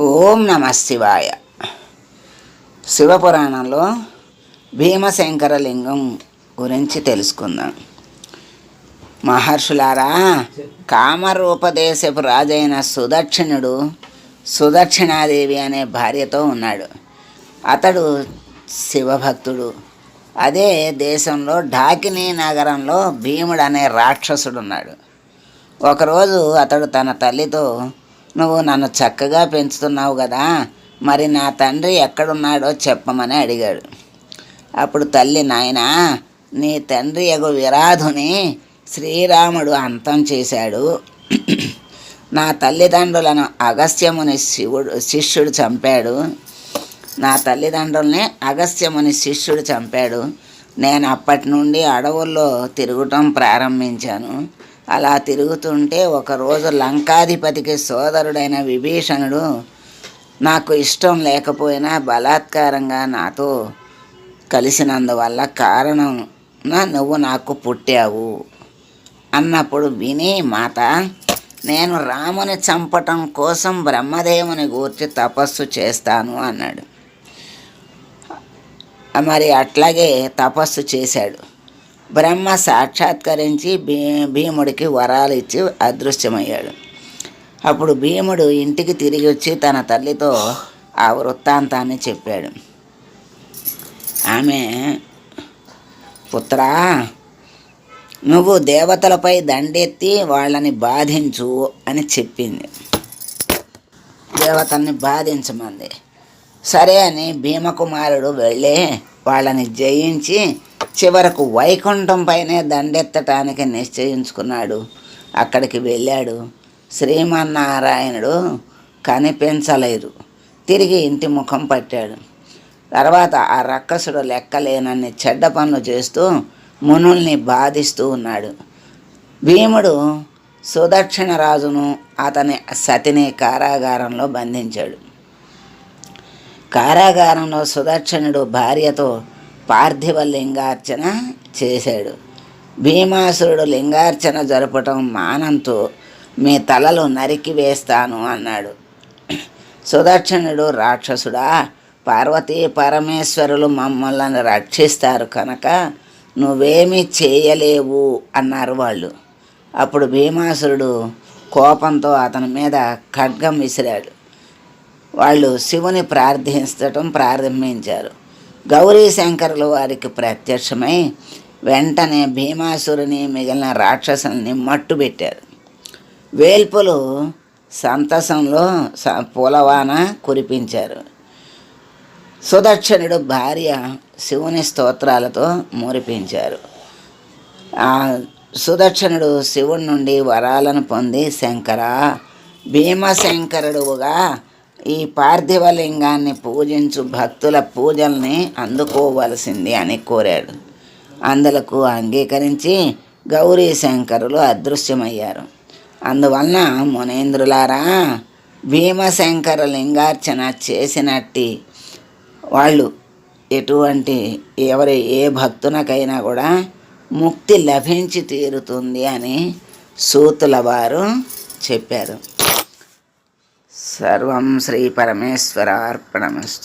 ఓం నమ శివాయ. శివపురాణంలో భీమశంకర లింగం గురించి తెలుసుకుందాం. మహర్షులారా కామరూపదేశపు రాజైన సుదక్షిణుడు సుదక్షిణాదేవి అనే భార్యతో ఉన్నాడు. అతడు శివభక్తుడు. అదే దేశంలో ఢాకినీ నగరంలో భీముడు అనే రాక్షసుడు ఉన్నాడు ఒకరోజు అతడు తన తల్లితో నువ్వు నన్ను చక్కగా పెంచుతున్నావు కదా మరి నా తండ్రి ఎక్కడున్నాడో చెప్పమని అడిగాడు. అప్పుడు తల్లి నాయనా నీ తండ్రి ఎగు విరాధుని శ్రీరాముడు అంతం చేశాడు. నా తల్లిదండ్రులను అగస్త్యముని శివుడు శిష్యుడు చంపాడు. నా తల్లిదండ్రుల్ని అగస్త్యముని శిష్యుడు చంపాడు. నేను అప్పటి నుండి అడవుల్లో తిరగటం ప్రారంభించాను. అలా తిరుగుతుంటే ఒకరోజు లంకాధిపతికి సోదరుడైన విభీషణుడు నాకు ఇష్టం లేకపోయినా బలాత్కారంగా నాతో కలిసినందువల్ల కారణం నువ్వు నాకు పుట్టావు అన్నప్పుడు విని మాత నేను రాముని చంపటం కోసం బ్రహ్మదేవుని గూర్చి తపస్సు చేస్తాను అన్నాడు. మరి అట్లాగే తపస్సు చేశాడు. బ్రహ్మ సాక్షాత్కరించి భీ భీముడికి వరాలు ఇచ్చి అదృశ్యమయ్యాడు. అప్పుడు భీముడు ఇంటికి తిరిగి వచ్చి తన తల్లితో ఆ వృత్తాంతాన్ని చెప్పాడు. ఆమె పుత్రా నువ్వు దేవతలపై దండెత్తి వాళ్ళని బాధించు అని చెప్పింది. దేవతల్ని బాధించమంది. సరే అని భీమకుమారుడు వెళ్ళి వాళ్ళని జయించి చివరకు వైకుంఠం పైనే దండెత్తటానికి నిశ్చయించుకున్నాడు. అక్కడికి వెళ్ళాడు. శ్రీమన్నారాయణుడు కనిపించలేదు. తిరిగి ఇంటి ముఖం పట్టాడు. తర్వాత ఆ రక్కసుడు లెక్కలేనన్ని చెడ్డ పనులు చేస్తూ మునుల్ని బాధిస్తూ ఉన్నాడు. భీముడు సుదక్షిణ రాజును అతని సతిని కారాగారంలో బంధించాడు. కారాగారంలో సుదక్షిణుడు భార్యతో పార్థివ లింగార్చన చేశాడు. భీమాసురుడు లింగార్చన జరపటం మానంతో మీ తలలు నరికి వేస్తాను అన్నాడు. సుదర్శనుడు రాక్షసుడా పార్వతీ పరమేశ్వరులు మమ్మల్ని రక్షిస్తారు కనుక నువ్వేమీ చేయలేవు అన్నారు వాళ్ళు. అప్పుడు భీమాసురుడు కోపంతో అతని మీద ఖడ్గం విసిరాడు. వాళ్ళు శివుని ప్రార్థించటం ప్రారంభించారు. గౌరీ శంకరులు వారికి ప్రత్యక్షమై వెంటనే భీమాసురుని మిగిలిన రాక్షసుల్ని మట్టుబెట్టారు వేల్పులు సంతసంలో పూలవాన కురిపించారు. సుదక్షిణుడు భార్య శివుని స్తోత్రాలతో మురిపించారు. సుదక్షిణుడు శివుడి నుండి వరాలను పొంది శంకర భీమశంకరుడుగా ఈ పార్థివలింగాన్ని పూజించు భక్తుల పూజల్ని అందుకోవలసింది అని కోరాడు. అందులకు అంగీకరించి గౌరీ శంకరులు అదృశ్యమయ్యారు. అందువలన మునేంద్రులారా భీమశంకర లింగార్చన చేసినట్టి వాళ్ళు ఎటువంటి ఎవరి ఏ భక్తునకైనా కూడా ముక్తి లభించి తీరుతుంది అని సూతుల వారు చెప్పారు. సర్వం శ్రీ పరమేశ్వరార్పణమస్తు.